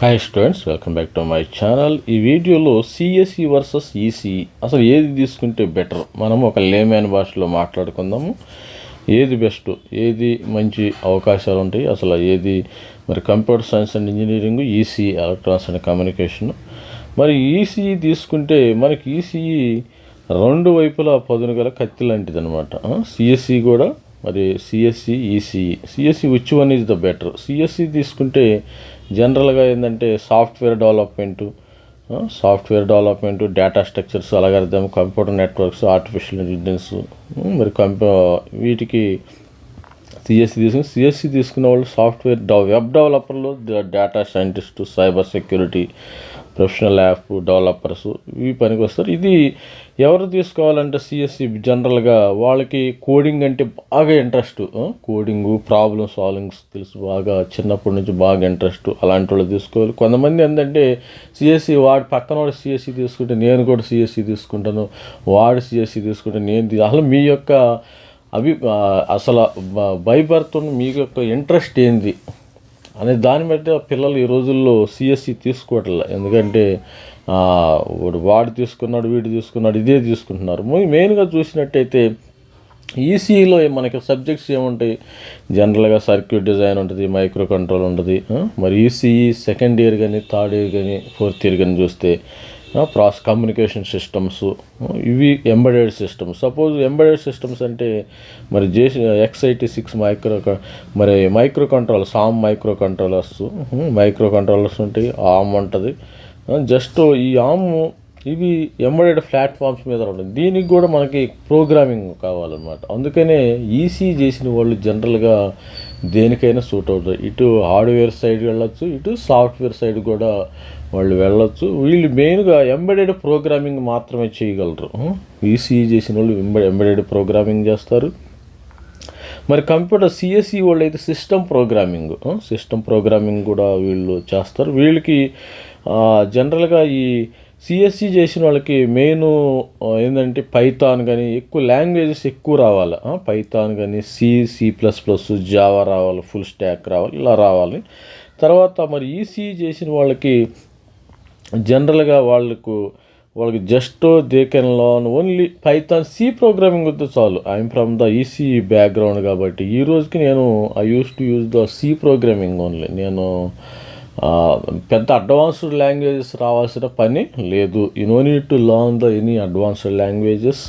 Hi students welcome back to my channel ఈ వీడియోలో CSE versus EC అసలు ఏది తీసుకుంటే బెటర్ మనము ఒక లేమ్యాన్ భాషలో మాట్లాడుకుందాము. ఏది బెస్ట్ ఏది మంచి అవకాశాలు ఉంటాయి? అసలు ఏది? మరి computer science and engineering EC electronics and communication మరి ఈసీఈ తీసుకుంటే మనకి ఈసీఈ రెండు వైపులా పదును గల కత్తి లాంటిది అనమాట సిఎస్ఈ కూడా మరి CSC ECE CSC which one is the better CSC తీసుకుంటే జనరల్గా ఏంటంటే software development software development data structures algorithm computer networks artificial intelligence మరి కంప్యూ వీటికి సిఎస్సి తీసుకుని సిఎస్సి తీసుకున్న వాళ్ళు సాఫ్ట్వేర్ వెబ్ డెవలపర్లు data scientist cyber security professional app developers ఇవి పనికి వస్తారు. ఇది ఎవరు తీసుకోవాలంటే సిఎస్సి జనరల్గా వాళ్ళకి కోడింగ్ అంటే బాగా interest coding problem solving skills బాగా చిన్నప్పటి నుంచి బాగా ఇంట్రెస్ట్ అలాంటి వాళ్ళు తీసుకోవాలి. కొంతమంది ఏంటంటే సిఎస్సి వాడి పక్కన వాడు సిఎస్సి తీసుకుంటే నేను కూడా సిఎస్సి తీసుకుంటాను. వాడు సిఎస్సి తీసుకుంటే నేను అసలు మీ యొక్క అభి అసలు బైబర్త్ మీ యొక్క ఇంట్రెస్ట్ ఏంది? అనే దాన్ని బట్టి పిల్లలు ఈ రోజుల్లో సిఎస్సి తీసుకోవట్లే. ఎందుకంటే వాడు వాడు తీసుకున్నాడు వీడు తీసుకున్నాడు ఇదే తీసుకుంటున్నారు. మెయిన్గా చూసినట్టయితే ఈసీఈలో మనకి సబ్జెక్ట్స్ ఏముంటాయి? జనరల్గా సర్క్యూట్ డిజైన్ ఉంటుంది మైక్రో కంట్రోల్ ఉంటుంది మరి ఈసీఈ సెకండ్ ఇయర్ కానీ థర్డ్ ఇయర్ కానీ ఫోర్త్ ఇయర్ కానీ చూస్తే ప్రాస్ కమ్యూనికేషన్ సిస్టమ్స్ ఇవి embedded systems. Suppose embedded systems అంటే మరి జే ఎక్స్ఐటీ సిక్స్ మైక్రో మరి micro control ARM micro controllers micro controllers ఉంటాయి ఆమ్ ఉంటుంది జస్ట్ ఈ ఆమ్ ఇవి ఎంబడెడ్ ప్లాట్ఫామ్స్ మీద ఉంటుంది దీనికి కూడా మనకి ప్రోగ్రామింగ్ కావాలన్నమాట. అందుకనే ఈసీ చేసిన వాళ్ళు జనరల్గా దేనికైనా సూట్ అవుతారు ఇటు హార్డ్వేర్ సైడ్ వెళ్ళొచ్చు ఇటు సాఫ్ట్వేర్ సైడ్ కూడా వాళ్ళు వెళ్ళొచ్చు. వీళ్ళు మెయిన్గా ఎంబెడెడ్ ప్రోగ్రామింగ్ మాత్రమే చేయగలరు. ఈసీ చేసిన వాళ్ళు ఎంబెడెడ్ ప్రోగ్రామింగ్ చేస్తారు. మరి కంప్యూటర్ సిఎస్ఈ వాళ్ళు అయితే సిస్టమ్ ప్రోగ్రామింగ్ సిస్టమ్ ప్రోగ్రామింగ్ కూడా వీళ్ళు చేస్తారు. వీళ్ళకి జనరల్గా ఈ సిఎస్సి చేసిన వాళ్ళకి మెయిన్ ఏంటంటే పైథాన్ కానీ ఎక్కువ లాంగ్వేజెస్ ఎక్కువ రావాలి. పైథాన్ కానీ C C plus plus Java రావాలి ఫుల్ స్టాక్ రావాలి ఇలా రావాలి. తర్వాత మరి ఈసీ చేసిన వాళ్ళకి జనరల్గా వాళ్ళకు వాళ్ళకి just they can learn only Python C programming వద్ద చాలు. I'm from the EC background కాబట్టి ఈ రోజుకి నేను I use to use the C programming only నేను పెద్ద అడ్వాన్స్డ్ లాంగ్వేజెస్ రావాల్సిన పని లేదు. You no need to learn the any advanced languages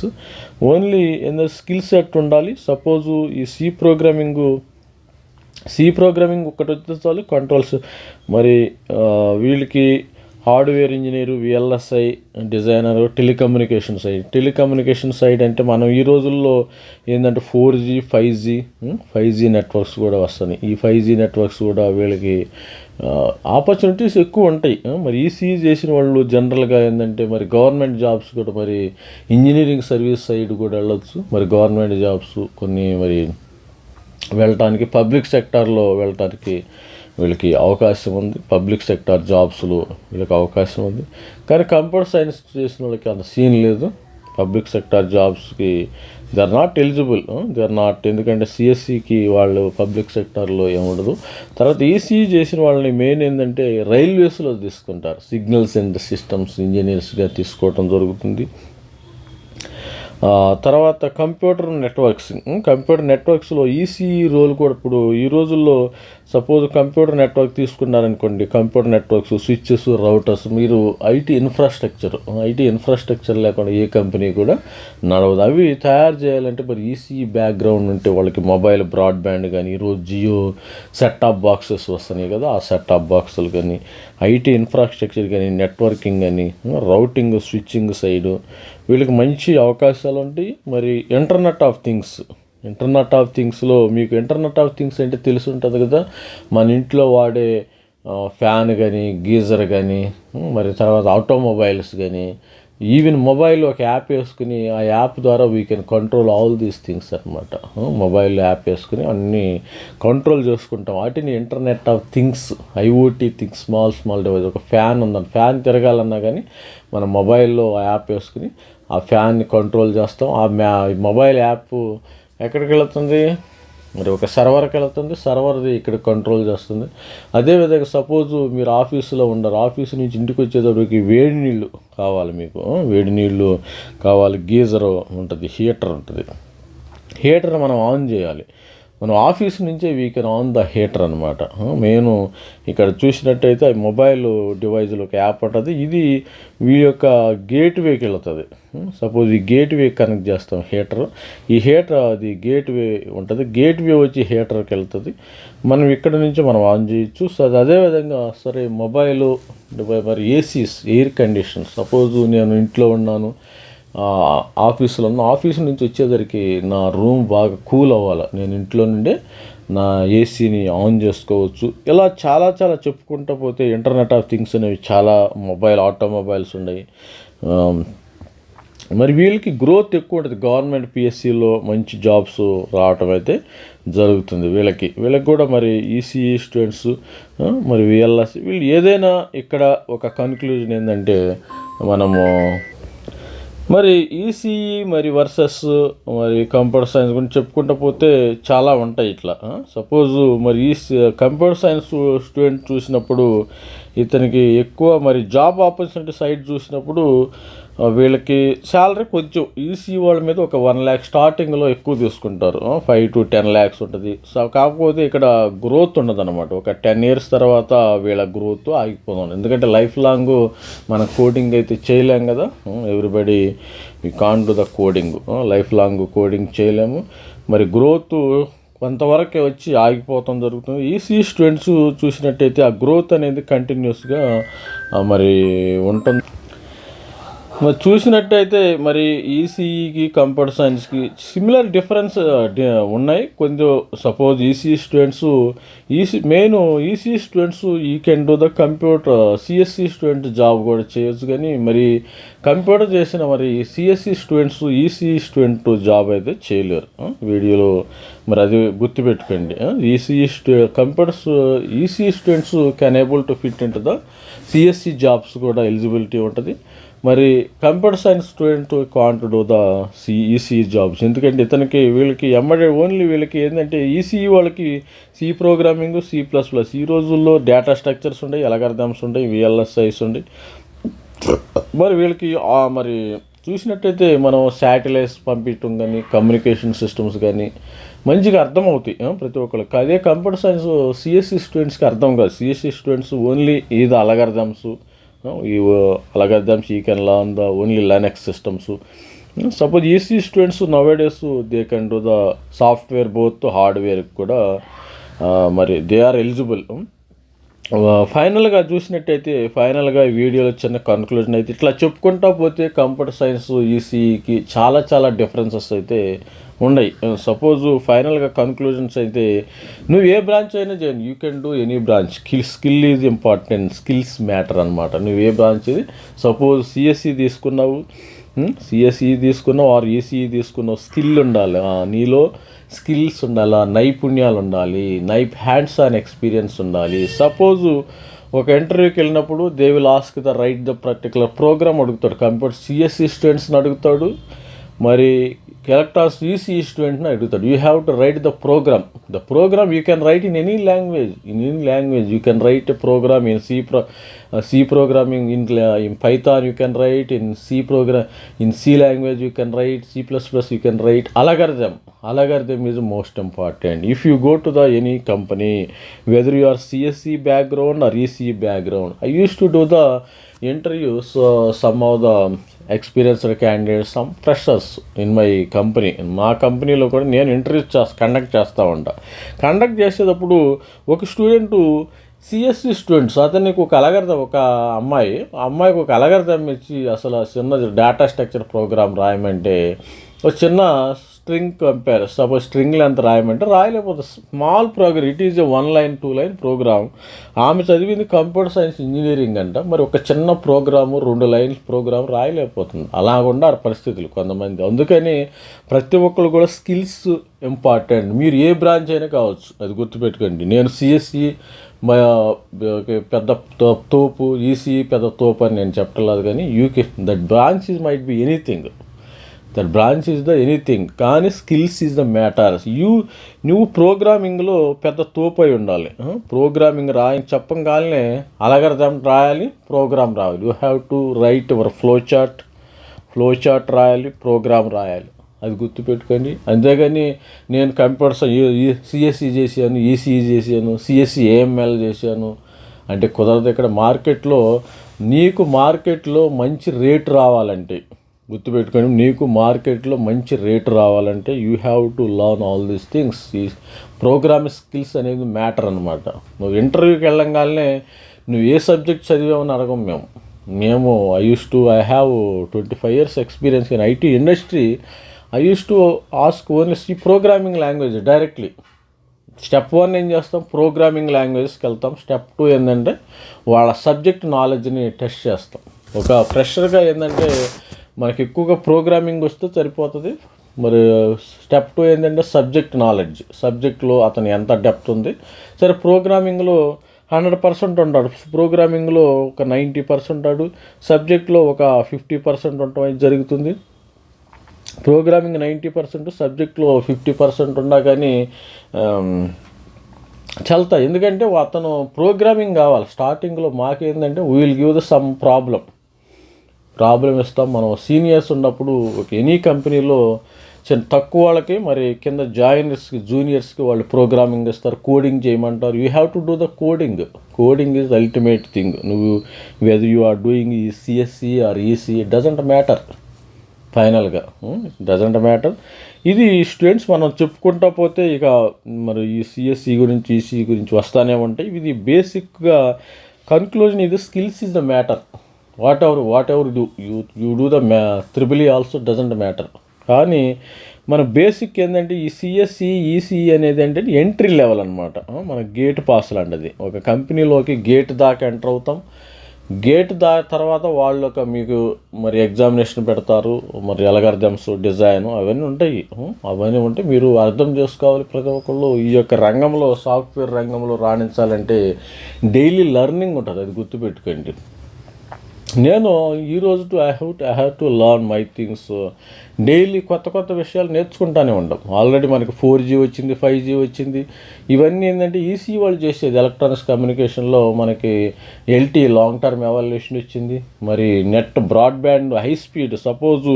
only ఏందో స్కిల్ సెట్ ఉండాలి. సపోజు ఈ సి ప్రోగ్రామింగు సి ప్రోగ్రామింగ్ ఒకటి వస్తే చాలు కంట్రోల్స్ మరి వీళ్ళకి hardware engineer VLSI designer telecommunication side. Telecommunication side అంటే మనం ఈ రోజుల్లో ఏంటంటే four G five G five G networks కూడా వస్తున్నాయి. ఈ ఫైవ్ జీ నెట్వర్క్స్ కూడా వీళ్ళకి ఆపర్చునిటీస్ ఎక్కువ ఉంటాయి. మరి ఈసీ చేసిన వాళ్ళు జనరల్గా ఏంటంటే మరి గవర్నమెంట్ జాబ్స్ కూడా మరి ఇంజనీరింగ్ సర్వీస్ సైడ్ కూడా వెళ్ళొచ్చు. మరి గవర్నమెంట్ జాబ్స్ కొన్ని మరి వెళ్ళటానికి పబ్లిక్ సెక్టార్లో వెళ్ళటానికి వీళ్ళకి అవకాశం ఉంది. పబ్లిక్ సెక్టార్ జాబ్స్లో వీళ్ళకి అవకాశం ఉంది. కానీ కంప్యూటర్ సైన్స్ చేసిన వాళ్ళకి అంత సీన్ లేదు. పబ్లిక్ సెక్టార్ జాబ్స్కి they are not eligible they are not ఎందుకంటే సిఎస్సికి వాళ్ళు పబ్లిక్ సెక్టార్లో ఏముండదు తర్వాత ఈసీఈ చేసిన వాళ్ళని మెయిన్ ఏంటంటే రైల్వేస్లో తీసుకుంటారు. సిగ్నల్స్ అండ్ సిస్టమ్స్ ఇంజనీర్స్గా తీసుకోవటం జరుగుతుంది. తర్వాత కంప్యూటర్ నెట్వర్క్స్ కంప్యూటర్ నెట్వర్క్స్లో ఈసీఈ రోల్ కూడా ఇప్పుడు ఈ రోజుల్లో సపోజ్ కంప్యూటర్ నెట్వర్క్ తీసుకున్నారనుకోండి కంప్యూటర్ నెట్వర్క్స్ స్విచ్చెస్ రౌటర్స్ మీరు ఐటీ ఇన్ఫ్రాస్ట్రక్చర్ ఐటీ ఇన్ఫ్రాస్ట్రక్చర్ లేకుండా ఏ కంపెనీ కూడా నడవదు. అవి తయారు చేయాలంటే మరి ఈసీ బ్యాక్గ్రౌండ్ ఉంటే వాళ్ళకి మొబైల్ బ్రాడ్బ్యాండ్ కానీ ఈరోజు జియో సెట్ టాప్ బాక్సెస్ వస్తున్నాయి కదా ఆ సెట్ టాప్ బాక్సులు కానీ ఐటీ ఇన్ఫ్రాస్ట్రక్చర్ కానీ నెట్వర్కింగ్ కానీ రౌటింగ్ స్విచ్చింగ్ సైడు వీళ్ళకి మంచి అవకాశాలు ఉంటాయి. మరి internet of things internet of థింగ్స్లో మీకు ఇంటర్నెట్ ఆఫ్ థింగ్స్ అంటే తెలిసి ఉంటుంది కదా? మన ఇంట్లో వాడే ఫ్యాన్ కానీ గీజర్ కానీ మరి తర్వాత ఆటోమొబైల్స్ కానీ ఈవెన్ మొబైల్ ఒక యాప్ వేసుకుని ఆ యాప్ ద్వారా we can control all these things అనమాట మొబైల్ యాప్ వేసుకుని అన్నీ కంట్రోల్ చేసుకుంటాం. వాటిని internet of things IoT things small small device ఒక ఫ్యాన్ ఉందని ఫ్యాన్ తిరగాలన్నా కానీ మన మొబైల్లో ఆ యాప్ వేసుకుని ఆ ఫ్యాన్ని కంట్రోల్ చేస్తాం. ఆ మొబైల్ యాప్ ఎక్కడికి వెళుతుంది? మరి ఒక సర్వర్కి వెళ్తుంది సర్వర్ది ఇక్కడ కంట్రోల్ చేస్తుంది. అదేవిధంగా సపోజ్ మీరు ఆఫీసులో ఉండరు ఆఫీస్ నుంచి ఇంటికి వచ్చేటప్పటికి వేడి నీళ్ళు కావాలి మీకు. వేడి నీళ్ళు కావాలి గీజర్ ఉంటుంది హీటర్ ఉంటుంది. హీటర్ మనం ఆన్ చేయాలి. మనం ఆఫీస్ నుంచే we can on the heater అనమాట నేను ఇక్కడ చూసినట్టయితే మొబైల్ డివైజ్లో ఒక యాప్ ఉంటుంది. ఇది వీ యొక్క గేట్ వేకి వెళ్తుంది. సపోజ్ ఈ గేట్వే కనెక్ట్ చేస్తాం హీటర్ ఈ హీటర్ అది గేట్వే ఉంటుంది. గేట్వే వచ్చి హీటర్కి వెళ్తుంది. మనం ఇక్కడ నుంచి మనం ఆన్ చేయొచ్చు. సో అది అదేవిధంగా సరే మొబైల్ మరి ఏసీస్ ఎయిర్ కండిషన్ సపోజ్ నేను ఇంట్లో ఉన్నాను. ఆఫీసులో ఉన్న ఆఫీస్ నుంచి వచ్చేసరికి నా రూమ్ బాగా కూల్ అవ్వాలి. నేను ఇంట్లో నుండే నా ఏసీని ఆన్ చేసుకోవచ్చు. ఇలా చాలా చాలా చెప్పుకుంటూ పోతే ఇంటర్నెట్ ఆఫ్ థింగ్స్ అనేవి చాలా మొబైల్ ఆటోమొబైల్స్ ఉన్నాయి. మరి వీళ్ళకి గ్రోత్ ఎక్కువ ఉంటుంది. గవర్నమెంట్ పిఎస్సిలో మంచి జాబ్స్ రావటం అయితే జరుగుతుంది వీళ్ళకి. వీళ్ళకి కూడా మరి ఈసీఈ స్టూడెంట్స్ మరి విఎల్ఎస్ వీళ్ళు ఏదైనా ఇక్కడ ఒక కన్క్లూజన్ ఏంటంటే మనము మరి ఈసీఈ మరి వర్సెస్ మరి కంప్యూటర్ సైన్స్ గురించి చెప్పుకుంటూ పోతే చాలా ఉంటాయి ఇట్లా. సపోజ్ మరి ఈ కంప్యూటర్ సైన్స్ స్టూడెంట్ చూసినప్పుడు ఇతనికి ఎక్కువ మరి జాబ్ ఆపర్చునిటీ సైడ్ చూసినప్పుడు వీళ్ళకి శాలరీ కొంచెం ఈసీ వాళ్ళ మీద ఒక వన్ ల్యాక్ స్టార్టింగ్లో ఎక్కువ తీసుకుంటారు. ఫైవ్ టు టెన్ ల్యాక్స్ ఉంటుంది. సో కాకపోతే ఇక్కడ గ్రోత్ ఉండదు అనమాట ఒక టెన్ ఇయర్స్ తర్వాత వీళ్ళ గ్రోత్ ఆగిపోతుంది. ఎందుకంటే లైఫ్ లాంగ్ మన కోడింగ్ అయితే చేయలేం కదా. ఎవ్రీబడి ఈ can to the coding. Life long coding చేయలేము. మరి గ్రోత్ కొంతవరకే వచ్చి ఆగిపోవటం జరుగుతుంది. ఈసీ స్టూడెంట్స్ చూసినట్టయితే ఆ గ్రోత్ అనేది కంటిన్యూస్గా మరి ఉంటుంది. మరి చూసినట్టయితే మరి ఈసీఈకి కంప్యూటర్ సైన్స్కి సిమిలర్ డిఫరెన్స్ ఉన్నాయి. కొంచెం suppose EC students EC main EC students ఈ can do the computer CSC student job కూడా చేయొచ్చు కానీ మరి కంప్యూటర్ చేసిన మరి CSC students EC student job అయితే చేయలేరు. వీడియోలో మరి అది గుర్తుపెట్టుకోండి. EC స్టూ computers EC students can able to fit into the CSC jobs కూడా ఎలిజిబిలిటీ ఉంటుంది. మరి computer science student can't do the CEC jobs. ఎందుకంటే ఇతనికి వీళ్ళకి ఎంబడే ఓన్లీ వీళ్ళకి ఏంటంటే ఈసీఈ వాళ్ళకి C programming C plus plus. ఈ రోజుల్లో డేటా స్ట్రక్చర్స్ ఉన్నాయి ఎలగర్థమ్స్ ఉంటాయి విఎల్ఎస్ఐస్ ఉన్నాయి మరి వీళ్ళకి మరి చూసినట్టయితే మనం శాటిలైట్స్ పంపించడం కానీ కమ్యూనికేషన్ సిస్టమ్స్ కానీ మంచిగా అర్థమవుతాయి ప్రతి ఒక్కరికి అదే కంప్యూటర్ సైన్స్ సిఎస్సి స్టూడెంట్స్కి అర్థం కాదు. సిఎస్సి స్టూడెంట్స్ ఓన్లీ ఇది అలగర్థమ్స్ ఈ algorithms you can learn the only Linux systems suppose EC students nowadays they can do the software both hardware కూడా మరి దే ఆర్ ఎలిజిబుల్ ఫైనల్గా చూసినట్టయితే ఫైనల్గా ఈ వీడియోలో చిన్న కన్క్లూజన్ అయితే ఇట్లా చెప్పుకుంటా పోతే కంప్యూటర్ సైన్స్ ఈసీకి చాలా చాలా డిఫరెన్సెస్ అయితే ఉన్నాయి. సపోజ్ ఫైనల్గా కన్క్లూజన్స్ అయితే నువ్వు ఏ బ్రాంచ్ అయినా చేయండి. You can do any branch skill skill is important skills matter అనమాట నువ్వు ఏ బ్రాంచ్ ఇది? సపోజ్ సిఎస్సి తీసుకున్నావు. సిఎస్ఈ తీసుకున్నావు ఆర్ ఈసీఈ తీసుకున్నావు స్కిల్ ఉండాలి. నీలో స్కిల్స్ ఉండాలి నైపుణ్యాలు ఉండాలి నైప్ హ్యాండ్స్ ఆన్ ఎక్స్పీరియన్స్ ఉండాలి. సపోజ్ ఒక ఇంటర్వ్యూకి వెళ్ళినప్పుడు they will ask the write the particular program అడుగుతాడు. కంప్యూటర్ సిఎస్ఈ స్టూడెంట్స్ని అడుగుతాడు మరి ఎలక్ట్రాన్స్ ఈసీ స్టూడెంట్ని అడుగుతాడు. You have to write the program the program you can write in any language in any language you can write a program in C pro C programming in in Python you can write in C program in C language you can write C plus plus you can write algorithm algorithm is most important if you go to the any company whether you are CSC background or EC background I use to do the interview so some of the experienced candidates some freshers in my company మా కంపెనీలో కూడా నేను interview చేస్తా conduct చేస్తూ ఉంటా. Conduct చేసేటప్పుడు ఒక student CSC students అతనికి ఒక అలగర్ద ఒక అమ్మాయి ఆ అమ్మాయికి ఒక అలగర్దం ఇచ్చి అసలు ఆ చిన్న డేటా స్ట్రక్చర్ ప్రోగ్రామ్ రాయమంటే ఒక చిన్న string compare suppose string length రాయమంటే రాయలేకపోతే small program it is a one line two line program ఆమె చదివింది కంప్యూటర్ సైన్స్ ఇంజనీరింగ్ అంట మరి ఒక చిన్న ప్రోగ్రాము రెండు లైన్స్ ప్రోగ్రామ్ రాయలేకపోతుంది. అలాగుండా పరిస్థితులు కొంతమంది. అందుకని ప్రతి ఒక్కరు కూడా స్కిల్స్ ఇంపార్టెంట్ మీరు ఏ బ్రాంచ్ అయినా కావచ్చు అది గుర్తుపెట్టుకోండి. నేను సిఎస్సి పెద్ద తో- తోపు ఈసీ పెద్ద తోపు అని నేను చెప్పలేదు కానీ UK that branch is might be anything that branch is the anything కానీ skills is the matters you నువ్వు ప్రోగ్రామింగ్లో పెద్ద తోపై ఉండాలి. ప్రోగ్రామింగ్ రాయి చెప్పంగానే అలగర్థం రాయాలి ప్రోగ్రామ్ రావాలి. You have to write your flow chart flow chart రాయాలి ప్రోగ్రామ్ రాయాలి. అది గుర్తుపెట్టుకోండి. అంతేగాని నేను కంప్యూటర్స్ సిఎస్సి చేశాను ఈసీఈ చేశాను సిఎస్సి ఏఎంఎల్ చేశాను. అంటే కుదరదు ఇక్కడ మార్కెట్లో నీకు మార్కెట్లో మంచి రేటు రావాలంటే గుర్తుపెట్టుకొని నీకు మార్కెట్లో మంచి రేటు రావాలంటే you have to learn all these things ఈ ప్రోగ్రామ్ స్కిల్స్ అనేది మ్యాటర్ అనమాట నువ్వు ఇంటర్వ్యూకి వెళ్ళంగానే నువ్వు ఏ సబ్జెక్ట్ చదివామని అడగం మేము. మేము I use to I have twenty five years experience in IT industry I use to ask only C programming language directly step one ఏం చేస్తాం? ప్రోగ్రామింగ్ లాంగ్వేజ్కి వెళ్తాం. స్టెప్ టూ ఏంటంటే వాళ్ళ సబ్జెక్ట్ నాలెడ్జ్ని టెస్ట్ చేస్తాం. ఒక ఫ్రెషర్గా ఏంటంటే మనకి ఎక్కువగా ప్రోగ్రామింగ్ వస్తే సరిపోతుంది. మరి స్టెప్ టూ ఏంటంటే సబ్జెక్ట్ నాలెడ్జ్ సబ్జెక్ట్లో అతను ఎంత డెప్త్ ఉంది. సరే ప్రోగ్రామింగ్లో హండ్రెడ్ పర్సెంట్ ఉంటాడు. ప్రోగ్రామింగ్లో ఒక నైంటీ పర్సెంట్ ఉంటాడు సబ్జెక్ట్లో ఒక ఫిఫ్టీ పర్సెంట్ ఉండటం అనేది జరుగుతుంది. ప్రోగ్రామింగ్ నైంటీ పర్సెంట్ సబ్జెక్ట్లో ఫిఫ్టీ పర్సెంట్ ఉన్నా కానీ చల్తా ఎందుకంటే అతను ప్రోగ్రామింగ్ కావాలి. స్టార్టింగ్లో మాకేందంటే will give the some problem problem ఇస్తాం. మనం సీనియర్స్ ఉన్నప్పుడు ఎనీ కంపెనీలో చిన్న తక్కువ వాళ్ళకి మరి కింద జాయినర్స్కి జూనియర్స్కి వాళ్ళు ప్రోగ్రామింగ్ ఇస్తారు కోడింగ్ చేయమంటారు. You have to do the coding coding is ultimate thing నువ్వు వెదర్ యూ ఆర్ డూయింగ్ ఈ CSC or EC doesn't matter ఫైనల్గా. Doesn't matter. ఇది స్టూడెంట్స్ మనం చెప్పుకుంటా పోతే ఇక మరి ఈ సిఎస్సి గురించి ఈసీ గురించి వస్తానే ఉంటాయి. ఇది బేసిక్గా కన్క్లూజన్ ఇది skills is the matter. Whatever whatever do you you do the మ్యా త్రిబుల్ ఆల్సో డజంట్ మ్యాటర్. కానీ మన బేసిక్ ఏంటంటే ఈ సిఎస్సి ఈసీ అనేది ఏంటంటే ఎంట్రీ లెవెల్ అనమాట మన గేట్ పాస్ లాంటిది. ఒక కంపెనీలోకి గేట్ దాకా ఎంటర్ అవుతాం. గేట్ దా తర్వాత వాళ్ళు ఒక మీకు మరి ఎగ్జామినేషన్ పెడతారు మరి ఎలగర్థమ్స్ డిజైన్ అవన్నీ ఉంటాయి. అవన్నీ ఉంటే మీరు అర్థం చేసుకోవాలి ప్రతి ఒక్కళ్ళు. ఈ యొక్క రంగంలో సాఫ్ట్వేర్ రంగంలో రాణించాలంటే డైలీ లెర్నింగ్ ఉంటుంది అది గుర్తుపెట్టుకోండి. నేను ఈరోజు to I have to I have to learn my things daily కొత్త కొత్త విషయాలు నేర్చుకుంటానే ఉండం. ఆల్రెడీ మనకి ఫోర్ జీ వచ్చింది ఫైవ్ జీ వచ్చింది. ఇవన్నీ ఏంటంటే ఈసీ వాళ్ళు చేసేది ఎలక్ట్రానిక్స్ కమ్యూనికేషన్లో మనకి ఎల్టీ లాంగ్ టర్మ్ ఎవాల్యుయేషన్ వచ్చింది మరి net broadband high speed suppose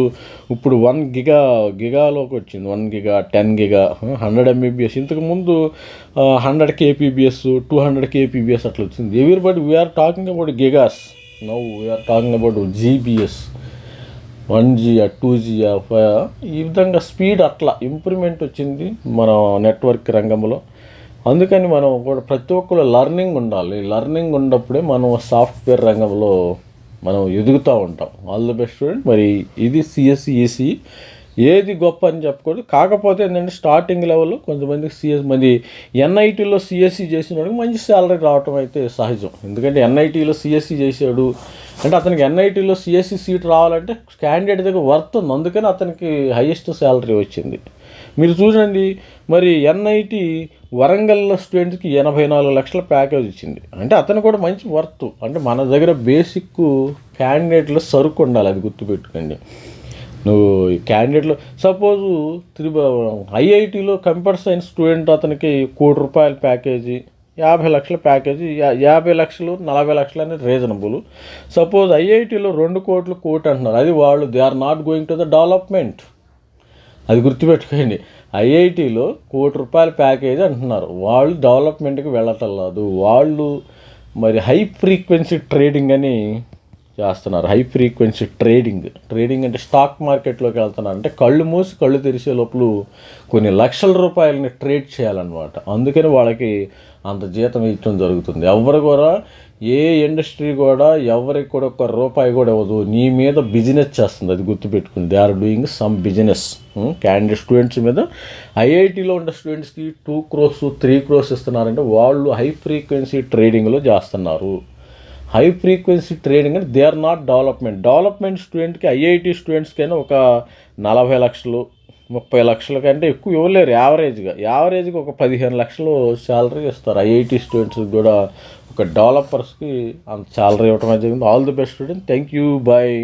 ఇప్పుడు వన్ గిగా గిగాలోకి వచ్చింది. One giga ten giga hundred MBBS ఇంతకుముందు hundred KPBS two hundred KPBS అట్లా వచ్చింది. Everybody we are talking about gigas now we are talking about GBS one G two G ఈ విధంగా speed అట్లా improvement వచ్చింది మన నెట్వర్క్ రంగంలో. అందుకని మనం కూడా ప్రతి ఒక్కరు లర్నింగ్ ఉండాలి. లర్నింగ్ ఉన్నప్పుడే మనం సాఫ్ట్వేర్ రంగంలో మనం ఎదుగుతూ ఉంటాం. ఆల్ ది బెస్ట్ స్టూడెంట్ మరి ఇది సిఎస్సి ఈసీ ఏది గొప్ప అని చెప్పకూడదు కాకపోతే ఏంటంటే స్టార్టింగ్ లెవెల్లో కొంతమందికి సిఎస్ మంది ఎన్ఐటీలో సిఎస్సి చేసిన వాడికి మంచి శాలరీ రావటం అయితే సహజం. ఎందుకంటే ఎన్ఐటీలో సిఎస్సి చేశాడు. అంటే అతనికి ఎన్ఐటీలో సిఎస్సి సీట్ రావాలంటే క్యాండిడేట్ దగ్గర వర్త్ ఉంది. అందుకని అతనికి హైయెస్ట్ శాలరీ వచ్చింది. మీరు చూడండి మరి ఎన్ఐటి వరంగల్లో స్టూడెంట్స్కి ఎనభై నాలుగు లక్షల ప్యాకేజ్ ఇచ్చింది. అంటే అతను కూడా మంచి వర్త్ అంటే మన దగ్గర బేసిక్ క్యాండిడేట్లో సరుకు ఉండాలి అది గుర్తుపెట్టుకోండి. నువ్వు క్యాండిడేట్లో సపోజు త్రిబు ఐఐటీలో కంప్యూటర్ సైన్స్ స్టూడెంట్ అతనికి కోటి రూపాయల ప్యాకేజీ యాభై లక్షల ప్యాకేజీ యాభై లక్షలు నలభై లక్షలు అనేది రీజనబుల్ సపోజ్ ఐఐటీలో రెండు కోట్లు కోటి అంటున్నారు. అది వాళ్ళు they are not going to the development అది గుర్తుపెట్టుకోండి. ఐఐటీలో కోటి రూపాయల ప్యాకేజ్ అంటున్నారు. వాళ్ళు డెవలప్మెంట్కి వెళ్ళటం లేదు. వాళ్ళు మరి హై ఫ్రీక్వెన్సీ ట్రేడింగ్ అని చేస్తున్నారు. హై ఫ్రీక్వెన్సీ ట్రేడింగ్ ట్రేడింగ్ అంటే స్టాక్ మార్కెట్లోకి వెళ్తున్నారు. అంటే కళ్ళు మూసి కళ్ళు తెరిచే లోపల కొన్ని లక్షల రూపాయలని ట్రేడ్ చేయాలన్నమాట. అందుకని వాళ్ళకి అంత జీతం ఇవ్వడం జరుగుతుంది. ఎవరు కూడా ఏ ఇండస్ట్రీ కూడా ఎవరికి కూడా ఒక రూపాయి కూడా ఇవ్వదు. నీ మీద బిజినెస్ చేస్తుంది. అది గుర్తుపెట్టుకుని they are doing some business candidate students మీద ఐఐటీలో ఉండే స్టూడెంట్స్కి టూ క్రోర్స్ త్రీ క్రోర్స్ ఇస్తున్నారంటే వాళ్ళు హై ఫ్రీక్వెన్సీ ట్రేడింగ్లో చేస్తున్నారు. హై ఫ్రీక్వెన్సీ ట్రేడింగ్ అంటే they are not development. Development స్టూడెంట్కి ఐఐటి స్టూడెంట్స్కైనా ఒక నలభై లక్షలు ముప్పై లక్షల కంటే ఎక్కువ ఇవ్వలేరు యావరేజ్గా. యావరేజ్గా ఒక పదిహేను లక్షలు శాలరీ ఇస్తారు. ఐఐటి స్టూడెంట్స్కి కూడా ఒక డెవలపర్స్కి అంత శాలరీ ఇవ్వటం జరిగింది. All the best student. Thank you bye